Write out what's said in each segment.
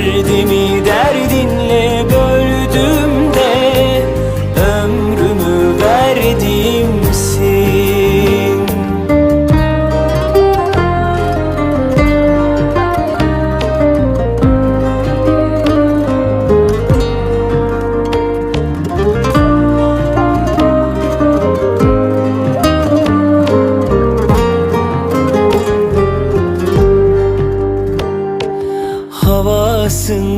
Derdimi derdinle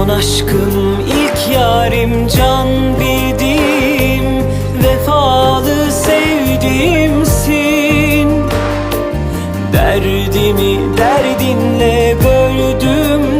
Son aşkım ilk yarim can bildiğim Vefalı sevdiğimsin Derdimi derdinle böldüm